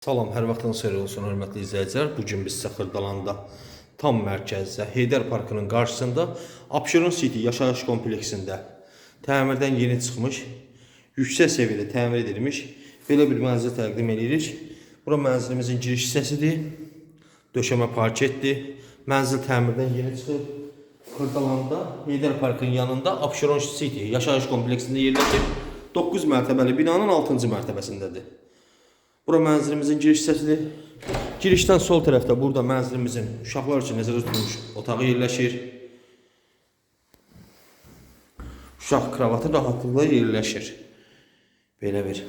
Salam, hər vaxtınız xeyir olsun, hörmətli izləyicilər. Bu gün biz Xırdalanda tam mərkəzdə, Heydər Parkının qarşısında Abşeron City yaşayış kompleksində təmirdən yeni çıxmış, yüksək səviyyədə təmir edilmiş belə bir mənzil təqdim edirik. Bura mənzilimizin giriş hissəsidir. Döşəmə parketdir. Mənzil təmirdən yeni çıxıb. Xırdalanda Heydər Parkının yanında Abşeron City yaşayış kompleksində yerləşir. 9 mərtəbəli binanın 6-cı mərtəbəsindədir. Bura mənzilimizin giriş hissəsidir. Girişdən sol tərəfdə burada mənzilimizin uşaqlar üçün nəzərdə tutulmuş otağı yerləşir. Uşaq kravatı rahatlıqla yerləşir. Belə bir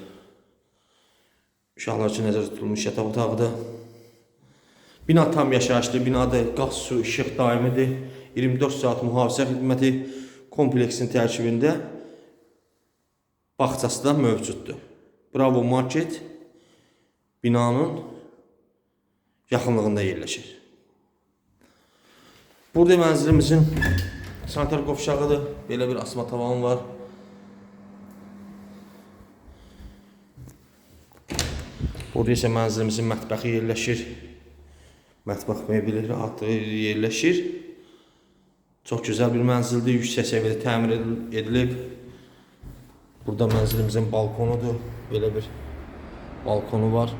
uşaqlar üçün nəzərdə tutulmuş yataq otağıdır. Bina tam yaşayışlı binadır. Qaz, su, işıq daimidir. 24 saat mühafizə xidməti kompleksin tərkibində bağçası da mövcuddur. Bravo Market binanın yaxınlığında yerləşir. Burada mənzilimizin sanitar qovşağıdır. Belə bir asma tavan var. Burada isə mənzilimizin mətbəxi yerləşir. Mətbəx mebeli rahatlığı yerləşir. Çox gözəl bir mənzildir. Yüksək səviyyədə təmir edil- edilib. Burada mənzilimizin balkonudur. Belə bir balkonu var.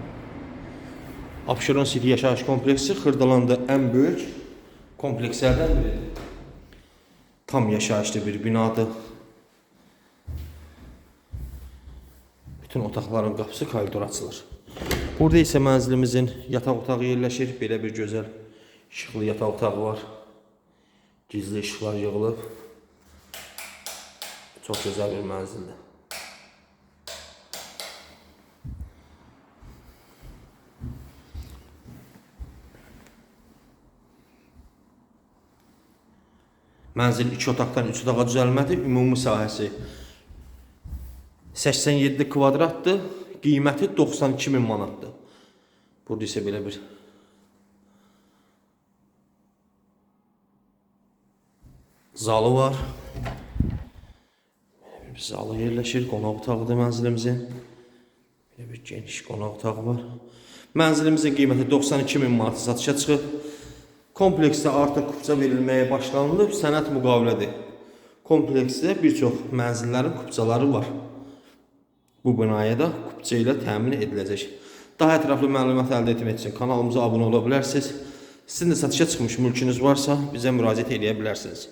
Abşeron City yaşayış kompleksi Xırdalanda ən böyük komplekslərdən biridir. Tam yaşayışlı bir binadır. Bütün otaqların qapısı koridor açılır. Burada isə mənzilimizin yataq otağı yerləşir. Belə bir gözəl işıqlı yataq otağı var. Gizli işıqlar yığılıb. Çox gözəl bir mənzildir. Mənzil 2 otaqdan 3 otağa düzəlmədir. Ümumi sahəsi 87 kvadratdır. Qiyməti 92 min manatdır. Burada isə belə bir zalı var. Bir zalı yerləşir. Qonaq otağıdır mənzilimizin. Belə bir geniş qonaq otağı var. Mənzilimizin qiyməti 92 min manat satışa çıxıb. Kompleksdə artıq kupça verilməyə başlanılıb, sənəd müqavilədir. Kompleksdə bir çox mənzillərin kupçaları var. Bu binaya da kupça ilə təmin ediləcək. Daha ətraflı məlumat əldə etmək üçün kanalımıza abunə ola bilərsiniz. Sizin də satışa çıxmış mülkünüz varsa bizə müraciət edə bilərsiniz.